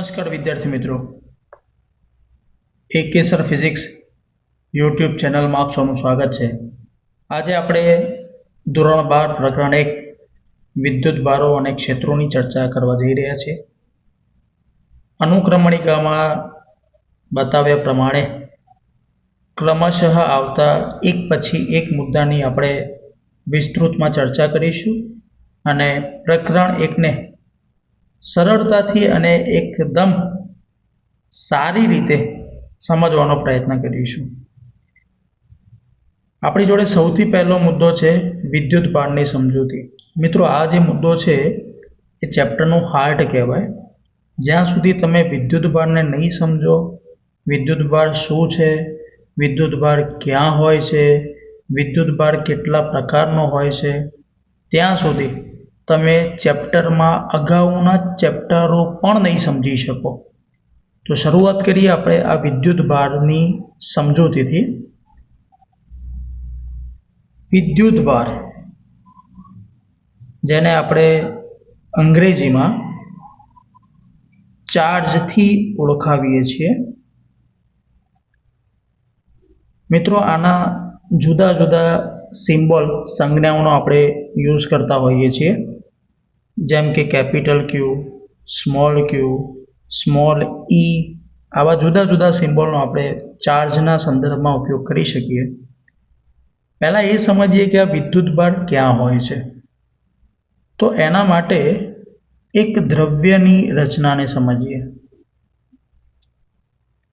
નમસ્કાર વિદ્યાર્થી મિત્રો. એકેસર ફિઝિક્સ યુટ્યુબ ચેનલમાં આપ સૌનું સ્વાગત છે. આજે આપણે ધોરણ બાર, પ્રકરણ એક, વિદ્યુત ભારો અને ક્ષેત્રોની ચર્ચા કરવા જઈ રહ્યા છીએ. અનુક્રમણિકામાં બતાવ્યા પ્રમાણે ક્રમશઃ આવતા એક પછી એક મુદ્દાની આપણે વિસ્તૃતમાં ચર્ચા કરીશું અને પ્રકરણ એકને સરળતાથી અને એકદમ સારી રીતે સમજવાનો પ્રયત્ન કરીશું. આપણી જોડે સૌથી પહેલો મુદ્દો છે વિદ્યુત ભારની સમજૂતી. મિત્રો, આ જે મુદ્દો છે, એ ચેપ્ટરનું હાર્ટ કહેવાય. જ્યાં સુધી તમે વિદ્યુત ભારને નહીં સમજો, વિદ્યુત ભાર શું છે, વિદ્યુત ભાર ક્યાં હોય છે, વિદ્યુત ભાર કેટલા પ્રકારનો હોય છે, ત્યાં સુધી તમે ચેપ્ટરમાં અગાઉના ચેપ્ટરો પણ નહીં સમજી શકો. તો શરૂઆત કરીએ આપણે આ વિદ્યુત ભારની સમજૂતીથી. વિદ્યુત ભાર, જેને આપણે અંગ્રેજીમાં ચાર્જથી ઓળખાવીએ છીએ. મિત્રો, આના જુદા જુદા સિમ્બોલ સંજ્ઞાઓનો આપણે યુઝ કરતા હોઈએ છીએ. જેમ કે capital Q small Q small E આવા જુદા જુદા સિમ્બોલનો આપણે ચાર્જના સંદર્ભમાં ઉપયોગ કરી શકીએ. પહેલાં એ સમજીએ કે આ વિદ્યુત ભાર ક્યાં હોય છે. તો એના માટે એક દ્રવ્યની રચનાને સમજીએ.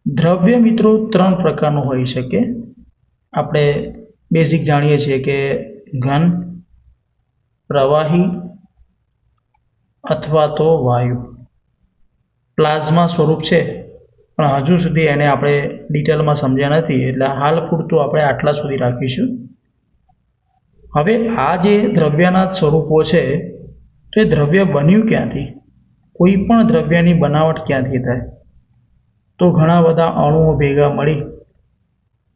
દ્રવ્ય મિત્રો ત્રણ પ્રકારનું હોઈ શકે. આપણે બેઝિક જાણીએ છીએ કે ઘન, પ્રવાહી અથવા તો વાયુ. પ્લાઝમા સ્વરૂપ છે. પણ હજુ સુધી એને આપણે ડિટેલમાં સમજ્યા નથી, એટલે હાલ પૂરતું આપણે આટલા સુધી રાખીશું. હવે આ જે દ્રવ્યના સ્વરૂપો છે, તો એ દ્રવ્ય બન્યું ક્યાંથી? કોઈ પણ દ્રવ્યની બનાવટ ક્યાંથી થાય? તો ઘણા બધા અણુઓ ભેગા મળી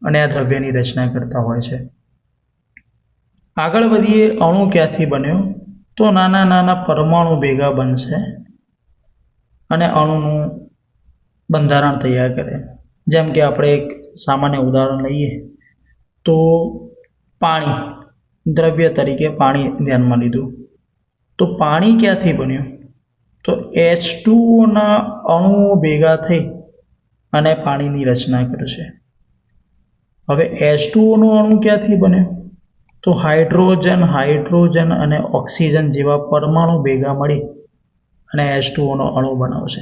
અને આ દ્રવ્યની રચના કરતા હોય છે. આગળ વધીએ, અણુ ક્યાંથી બન્યો? તો નાના નાના પરમાણુ ભેગા બનશે અને અણુનું બંધારણ તૈયાર કરે. જેમ કે આપણે એક સામાન્ય ઉદાહરણ લઈએ, તો પાણી, દ્રવ્ય તરીકે પાણી ધ્યાનમાં લીધું. તો પાણી ક્યાંથી બન્યું? તો એચ ટુઓના અણુઓ ભેગા થઈ અને પાણીની રચના કરશે. હવે એચ ટુઓનો અણુ ક્યાંથી બન્યો તો હાઇડ્રોજન હાઇડ્રોજન અને ઓક્સિજન જેવા પરમાણુ ભેગા મળી અને એચ ટુઓનો અણુ બનાવશે.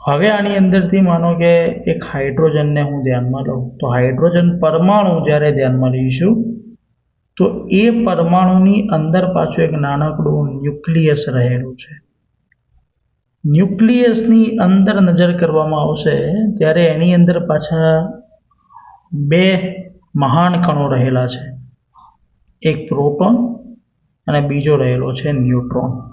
હવે આની અંદરથી માનો કે એક હાઇડ્રોજનને હું ધ્યાનમાં લઉં. તો હાઇડ્રોજન પરમાણુ જ્યારે ધ્યાનમાં લઈશું, તો એ પરમાણુની અંદર પાછું એક નાનકડું ન્યુક્લિયસ રહેલું છે. ન્યુક્લિયસની અંદર નજર કરવામાં આવશે, ત્યારે એની અંદર પાછા બે મહાન કણો રહેલા છે. એક પ્રોટોન અને બીજો રહેલો છે ન્યુટ્રોન.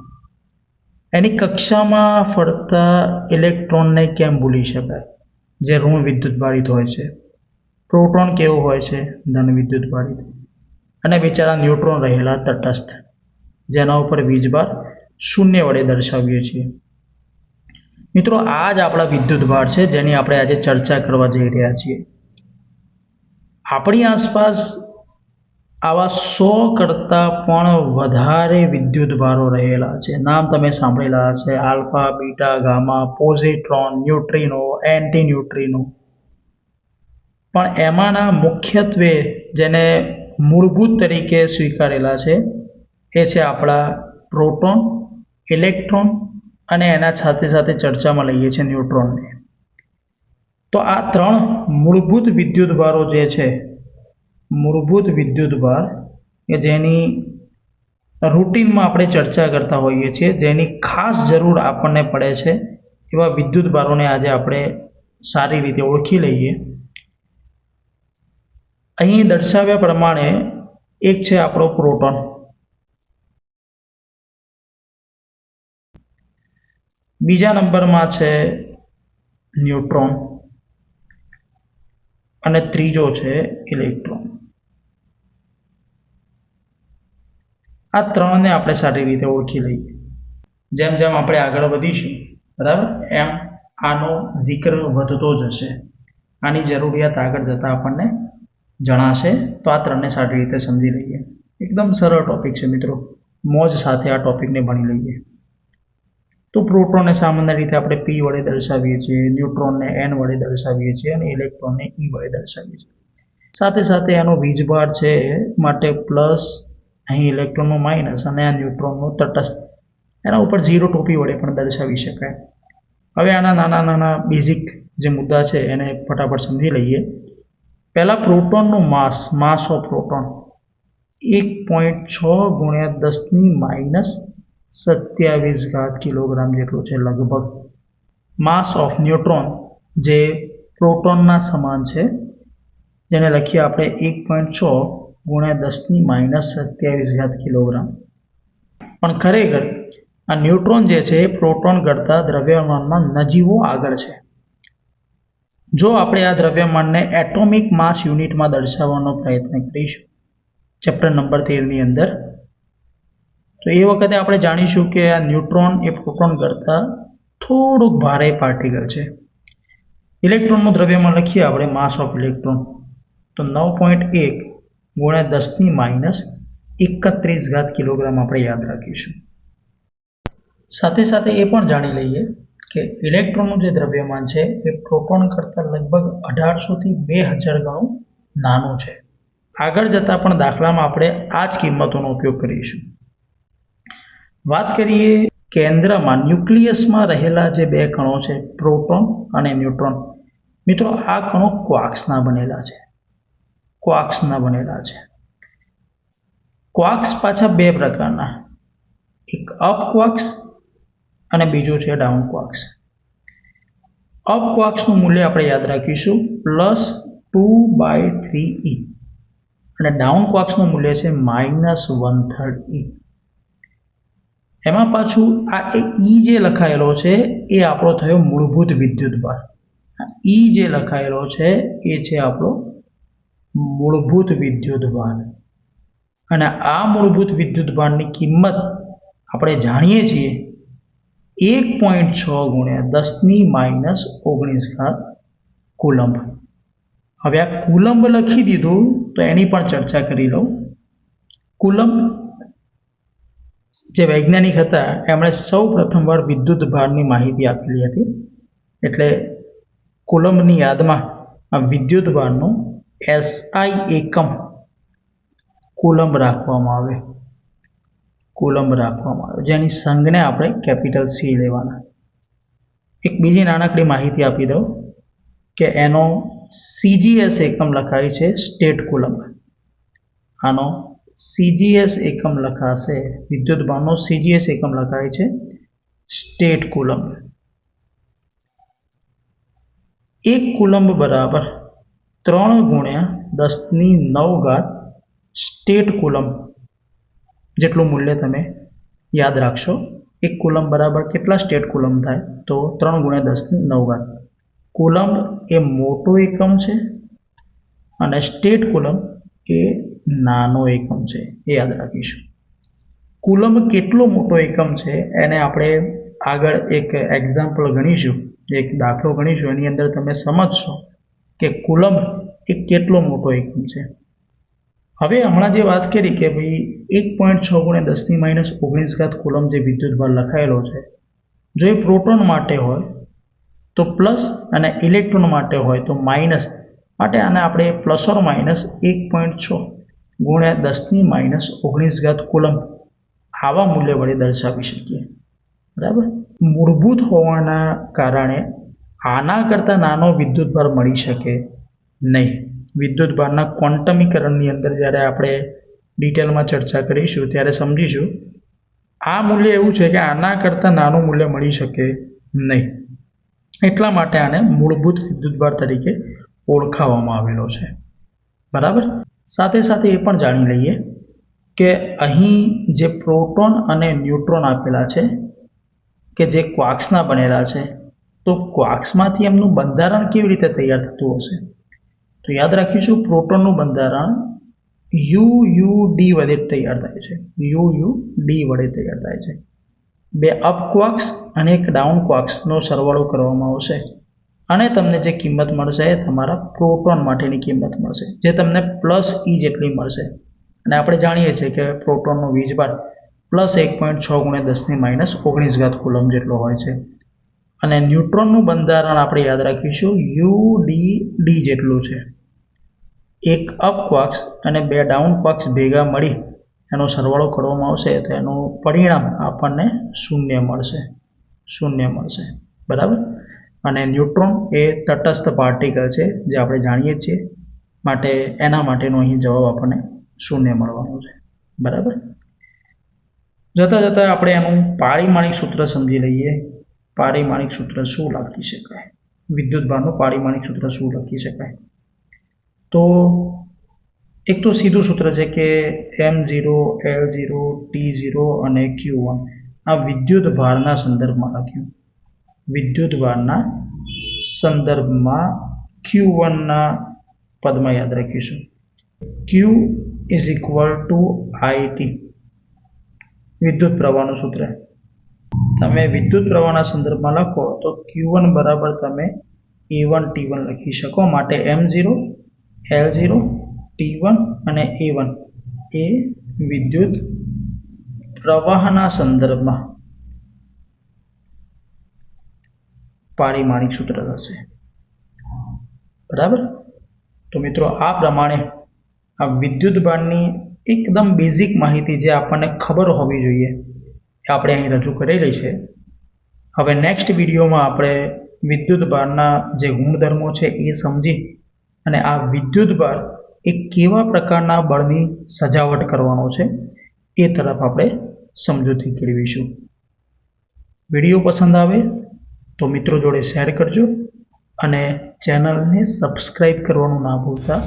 એની કક્ષામાં ફરતા ઇલેક્ટ્રોનને કેમ ભૂલી શકાય? જે ઋણ વિદ્યુતભારિત હોય છે. પ્રોટોન કેવું હોય છે? ધન વિદ્યુતભારિત. અને બિચારા ન્યુટ્રોન રહેલા તટસ્થ. જેના ઉપર વીજભાર શૂન્ય વડે દર્શાવીએ છીએ. મિત્રો, આ જ આપણા વિદ્યુત ભાર છે જેની આપણે આજે ચર્ચા કરવા જઈ રહ્યા છીએ. આપણી આસપાસ આવા સો કરતાં પણ વધારે વિદ્યુત ભારો રહેલા છે. નામ તમે સાંભળેલા હશે, alpha, beta, gamma, positron, neutrino anti neutrino પણ એમાંના મુખ્યત્વે જેને મૂળભૂત તરીકે સ્વીકારેલા છે, એ છે આપણા પ્રોટોન, ઇલેક્ટ્રોન અને એના સાથે સાથે ચર્ચામાં લઈએ છીએ ન્યુટ્રોનને. તો આ ત્રણ મૂળભૂત વિદ્યુત ભારો જે છે, મૂળભૂત વિદ્યુત ભાર કે જેની રૂટીનમાં આપણે ચર્ચા કરતા હોઈએ છીએ, જેની ખાસ જરૂર આપણને પડે છે, એવા વિદ્યુત ભારોને આજે આપણે સારી રીતે ઓળખી લઈએ. અહીં દર્શાવ્યા પ્રમાણે એક છે આપણો પ્રોટોન. બીજા નંબરમાં છે ન્યુટ્રોન. અને ત્રીજો છે ઇલેક્ટ્રોન. આ ત્રણને આપણે સારી રીતે ઓળખી લઈએ. જેમ જેમ આપણે આગળ વધીશું, બરાબર? એમ આનો જિક્ર વધતો જશે. આની જરૂરિયાત આગળ જતાં આપણને જણાશે. તો આ ત્રણને સારી રીતે સમજી લઈએ. એકદમ સરળ ટોપિક છે મિત્રો. મોજ સાથે આ ટોપિકને ભણી લઈએ. તો પ્રોટોનને સામાન્ય રીતે આપણે પી વડે દર્શાવીએ છીએ, ન્યુટ્રોનને એન વડે દર્શાવીએ છીએ અને ઇલેક્ટ્રોનને ઈ વડે દર્શાવીએ છીએ. સાથે સાથે એનો વીજભાર છે માટે પ્લસ અહીં ઇલેક્ટ્રોનનો માઇનસ અને આ ન્યુટ્રોનનું તટસ્થ. એના ઉપર ઝીરો ટોપી વડે પણ દર્શાવી શકાય. હવે આના નાના નાના બેઝિક જે મુદ્દા છે એને ફટાફટ સમજી લઈએ. પહેલાં પ્રોટોનનું માસ માસ ઓફ પ્રોટોન એક પોઈન્ટ છ ગુણ્યા દસની માઇનસ સત્યાવીસ ઘાત કિલોગ્રામ જેટલું છે લગભગ. માસ ઓફ ન્યુટ્રોન જે પ્રોટોનના સમાન છે, જેને લખીએ આપણે એક પોઈન્ટ છ ગુણ્યા દસની માઇનસ સત્યાવીસ ઘાત કિલોગ્રામ. પણ ખરેખર આ ન્યુટ્રોન જે છે એ પ્રોટોન કરતાં દ્રવ્યમાનમાં નજીવો આગળ છે. જો આપણે આ દ્રવ્યમાનને એટોમિક માસ યુનિટમાં દર્શાવવાનો પ્રયત્ન કરીશું. ચેપ્ટર નંબર તેરની અંદર તો એ વખતે આપણે જાણીશું કે આ ન્યુટ્રોન એ પ્રોટોન કરતાં થોડુંક ભારે પાર્ટિકલ છે. ઇલેક્ટ્રોનનું દ્રવ્યમાન લખીએ આપણે માસ ઓફ ઇલેક્ટ્રોન. તો નવ પોઈન્ટ એક ગુણ્યા દસની માઇનસ એકત્રીસ ઘાત કિલોગ્રામ આપણે યાદ રાખીશું. સાથે સાથે એ પણ જાણી લઈએ કે ઇલેક્ટ્રોનનું જે દ્રવ્યમાન છે એ પ્રોટોન કરતાં લગભગ અઢારસોથી બે હજાર ગણું નાનું છે. આગળ જતાં પણ દાખલામાં આપણે આ જ કિંમતોનો ઉપયોગ કરીશું. વાત કરીએ કેન્દ્રમાં ન્યુક્લિયસમાં રહેલા જે બે કણો છે, પ્રોટોન અને ન્યુટ્રોન. મિત્રો, આ કણો ક્વાક્સના બનેલા છે. ક્વાક્સના બનેલા છે. ક્વાક્સ પાછા બે પ્રકારના. એક અપ ક્વાક્સ અને બીજું છે ડાઉન ક્વાક્સ અપ ક્વાક્સનું મૂલ્ય આપણે યાદ રાખીશું. Plus two by three E. અને ડાઉન ક્વાક્સનું મૂલ્ય છે માઇનસ વન થર્ડ ઈ. એમાં પાછું આ ઈ જે લખાયેલો છે, એ આપણો થયો મૂળભૂત વિદ્યુત ભાર. ઈ જે લખાયેલો છે, એ છે આપણો મૂળભૂત વિદ્યુત ભાર. અને આ મૂળભૂત વિદ્યુત ભારની કિંમત આપણે જાણીએ છીએ એક પોઈન્ટ છ ગુણ્યા દસની માઇનસ ઓગણીસ ઘાત કુલંબ. હવે આ કુલંબ લખી દીધું તો એની પણ ચર્ચા કરી લઉં. કુલંબ જે વૈજ્ઞાનિક હતા, એમણે સૌ પ્રથમવાર વિદ્યુત ભારની માહિતી આપેલી હતી. એટલે કુલંબની યાદમાં આ વિદ્યુત ભારનું એસઆઈ એકમ કુલંબ રાખવામાં આવે. કુલંબ રાખવામાં આવે. જેની સંઘને આપણે કેપિટલ સી લેવાના. એક બીજી નાનકડી માહિતી આપી દઉં કે એનો સીજીએસ એકમ લખાય છે સ્ટેટ કુલંબ. આનો સીજીએસ એકમ લખાશે. વિદ્યુત ભારનો સીજીએસ એકમ લખાય છે. State coulomb. એક કુલંબ બરાબર ત્રણ ગુણ્યા દસની નવ ઘાત સ્ટેટ કુલંબ જેટલું મૂલ્ય તમે યાદ રાખશો. એક કુલંબ બરાબર કેટલા સ્ટેટ કુલંબ થાય? તો ત્રણ ગુણ્યા દસની નવ ઘાત. કુલંબ એ મોટો એકમ છે અને સ્ટેટ કુલંબ એ નાનો એકમ છે, એ યાદ રાખીશું. કુલમ કેટલો મોટો એકમ છે, એને આપણે આગળ એક એક્ઝામ્પલ ગણીશું, એક દાખલો ગણીશું, એની અંદર તમે સમજશો કે કુલમ એ કેટલો મોટો એકમ છે. હવે હમણાં જે વાત કરી કે ભાઈ એક પોઈન્ટ છ ગુણ્યા દસની માઇનસ ઓગણીસ ઘાત કુલમ જે વિદ્યુતભાર લખાયેલો છે, જો એ પ્રોટોન માટે હોય, તો પ્લસ અને ઇલેક્ટ્રોન માટે હોય, તો માઇનસ. માટે આને આપણે પ્લસ ઓર માઇનસ એક પોઈન્ટ છ ગુણ્યા દસની માઇનસ ઓગણીસ ઘાત કુલમ આવા મૂલ્ય વડે દર્શાવી શકીએ. બરાબર? મૂળભૂત હોવાના કારણે આના કરતાં નાનો વિદ્યુતભાર મળી શકે નહીં. વિદ્યુતભારના ક્વોન્ટમીકરણની અંદર જ્યારે આપણે ડિટેલમાં ચર્ચા કરીશું, ત્યારે સમજીશું, આ મૂલ્ય એવું છે કે આના કરતાં નાનું મૂલ્ય મળી શકે નહીં. એટલા માટે આને મૂળભૂત વિદ્યુતભાર તરીકે ઓળખાવવામાં આવેલો છે. બરાબર? સાથે સાથે એ પણ જાણી લઈએ કે અહીં જે પ્રોટોન અને ન્યુટ્રોન આપેલા છે, કે જે ક્વાક્સના બનેલા છે, તો ક્વાક્સમાંથી એમનું બંધારણ કેવી રીતે તૈયાર થતું હશે? તો યાદ રાખીશું, પ્રોટોનનું બંધારણ યુ યુ ડી વડે તૈયાર થાય છે. યુ યુ ડી વડે તૈયાર થાય છે. બે અપ ક્વાક્સ અને એક ડાઉન ક્વાક્સનો સરવાળો કરવામાં આવશે. અને તમને જે કિંમત મળશે એ તમારા પ્રોટોન માટેની કિંમત મળશે, જે તમને પ્લસ ઈ જેટલી મળશે. અને આપણે જાણીએ છીએ કે પ્રોટોનનો વીજભાર પ્લસ એક પોઈન્ટ છ ગુણ્યા દસની માઇનસ ઓગણીસ ઘાત કુલમ જેટલો હોય છે. અને ન્યુટ્રોનનું બંધારણ આપણે યાદ રાખીશું, યુ ડી ડી જેટલું છે. એક અપ ક્વાક્સ અને બે ડાઉન ક્વાક્સ ભેગા મળી એનો સરવાળો કરવામાં આવશે, તો એનું પરિણામ આપણને શૂન્ય મળશે. શૂન્ય મળશે. બરાબર? અને ન્યુટ્રોન એ તટસ્થ પાર્ટિકલ છે જે આપણે જાણીએ છીએ. માટે એના માટેનો અહીં જવાબ આપણને શૂન્ય મળવાનો છે. બરાબર? જતાં જતાં આપણે એનું પારિમાણિક સૂત્ર સમજી લઈએ. પારિમાણિક સૂત્ર શું લખી શકાય? વિદ્યુત ભારનું પારિમાણિક સૂત્ર શું લખી શકાય? તો એક તો સીધું સૂત્ર છે કે M zero L zero T zero અને ક્યુ વન આ વિદ્યુત ભારના સંદર્ભમાં લખ્યું. વિદ્યુત ભારના સંદર્ભમાં ક્યુ વનના પદમાં યાદ રાખીશું Q is equal to IT વિદ્યુત પ્રવાહનું સૂત્ર તમે વિદ્યુત પ્રવાહના સંદર્ભમાં લખો તો ક્યુ વન બરાબર તમે એ વન ટી વન લખી શકો માટે M zero L zero T one અને એ વન એ વિદ્યુત પ્રવાહના સંદર્ભમાં પારિમાણિક સૂત્ર થશે. બરાબર? તો મિત્રો આ પ્રમાણે આ વિદ્યુત બાણની એકદમ બેઝિક માહિતી જે આપણને ખબર હોવી જોઈએ, એ આપણે અહીં રજૂ કરેલી છે. હવે નેક્સ્ટ વિડીયોમાં આપણે વિદ્યુત બારના જે ગુણધર્મો છે એ સમજી અને આ વિદ્યુત બાર એ કેવા પ્રકારના બળની સજાવટ કરવાનો છે, એ તરફ આપણે સમજૂતી કેળવીશું. વીડિયો પસંદ આવે તો મિત્રો જોડે શેર કરજો અને ચેનલને સબસ્ક્રાઈબ કરવાનું ના ભૂલતા.